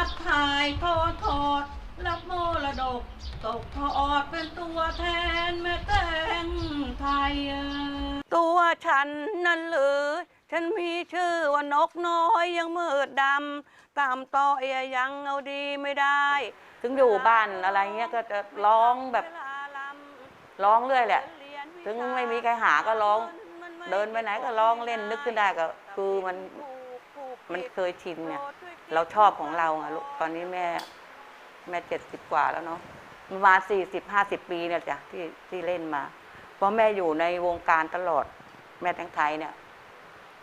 รับถ่ายทอดทอด รับโมรดก ตกทอดเป็นตัวแทนแม่แตงไทย ตัวฉันนั่นหรือ ฉันมีชื่อว่านกน้อยยังมืดดำตามต่อเอียยังเอาดีไม่ได้ ถึงอยู่บ้านอะไรเงี้ยก็จะร้องแบบร้องเรื่อยแหละ ถึงไม่มีใครหาก็ร้อง เดินไปไหนก็ร้องเล่นนึกขึ้นได้ก็คือมันมันเคยชินไง เราชอบของเราไงลูกตอนนี้แม่แม่เจ็ดสิบกว่าแล้วเนาะประมาณสี่สิบห้าสิบปีเนี่ยจ้ะที่ที่เล่นมา เพราะแม่อยู่ในวงการตลอด แม่แตงไทยเนี่ย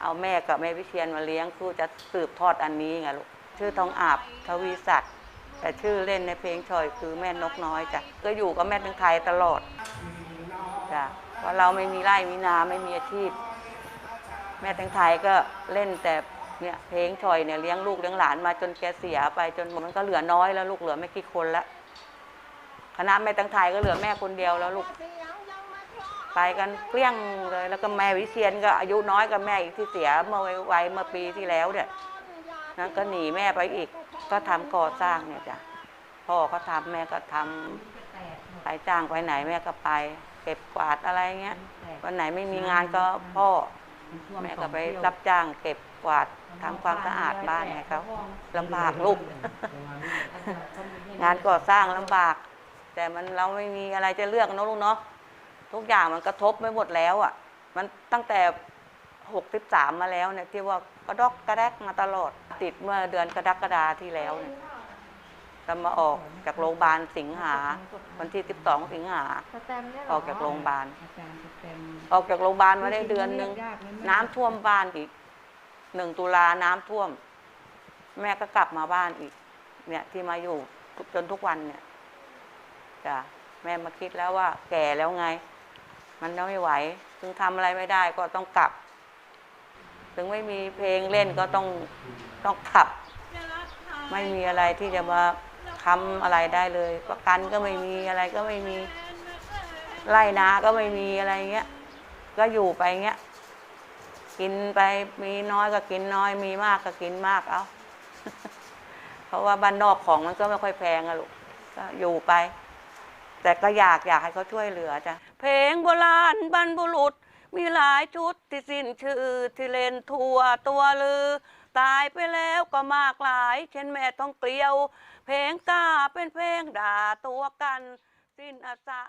เอาแม่กับแม่วิเชียนมาเลี้ยงคือจะสืบทอดอันนี้ไงลูกชื่อทองอาบทวีศักดิ์แต่ชื่อเล่นในเพลงชอยคือแม่นกน้อยจ้ะก็อยู่กับแม่แตงไทยตลอดจ้ะเพราะเราไม่มีไร่มีนาไม่มีอาชีพ แม่แตงไทยก็เล่นแต่ เนี่ยเพลงชอยเนี่ยเลี้ยงลูกเลี้ยงหลานมาจนแกเสียไปจนมันก็เหลือน้อยแล้วลูกเหลือไม่กี่คนละคณะแม่แตงไทยก็เหลือแม่คนเดียวแล้วลูกไปกันเกลี้ยงเลยแล้วก็แม่วิเชียนก็อายุน้อยกับแม่อีกที่เสียเมื่อไว้เมื่อปีที่แล้วเนี่ยนั้นก็หนีแม่ไปอีก ก็ทำก่อสร้างเนี่ยจ้ะพ่อเขาทำแม่ก็ทำไปจ้างไปไหนแม่ก็ไป เก็บกวาดอะไรเงี้ยวันไหนไม่มีงานก็พ่อ แม่ก็ไปรับจ้างเก็บกวาดทำความสะอาดบ้านให้เขาลำบากลูก งานก่อสร้างลำบาก แต่มันเราไม่มีอะไรจะเลือกเนอะลูกเนาะทุกอย่างมันกระทบไปหมดแล้วอะ มันตั้งแต่หกสิบสามมาแล้วเนี่ยที่ว่ากระดอกกระแดกมาตลอดติดเมื่อเดือนกระดักกระดาที่แล้วเนี่ย ก็มาออกจากโรงพยาบาลสิงหา วันที่สิบสองสิงหา สแตมป์เนี่ยเหออกจากโรงพยาบาล อาจารย์สแตมป์ออกจากโรงพยาบาลมาได้เดือนหนึ่งยากไหมน้ำท่วมบ้านอีกหนึ่งตุลาน้ำท่วม แม่ก็กลับมาบ้านอีก เนี่ยที่มาอยู่จนทุกวันเนี่ยจ้ะแม่มาคิดแล้วว่า แก่แล้วไง มันไม่ไหวถึงทำอะไรไม่ได้ก็ต้องกลับ ถึงไม่มีเพลงเล่นก็ต้องต้องขับ ไม่มีอะไรที่จะมา ค้ำอะไรได้เลย ประกันก็ไม่มีอะไรก็ไม่มีไร่นาก็ไม่มีอะไรเงี้ย ก็อยู่ไปเงี้ย กินไปมีน้อยก็กินน้อย มีมากก็กินมากเอา เพราะว่าบ้านนอกของมันก็ไม่ค่อยแพงอะลูกก็อยู่ไป แต่ก็อยากอยากให้เขาช่วยเหลือจ้ะ เพลงโบราณบรรพบุรุษ มีหลายชุดที่สิ้นชื่อที่เล่นทั่วตัวลือ ตายไปแล้วก็มากหลาย เช่นแม่ต้องเกลียว เพลงกาเป็นเพลงด่าตัวกัน สิ้นอาสา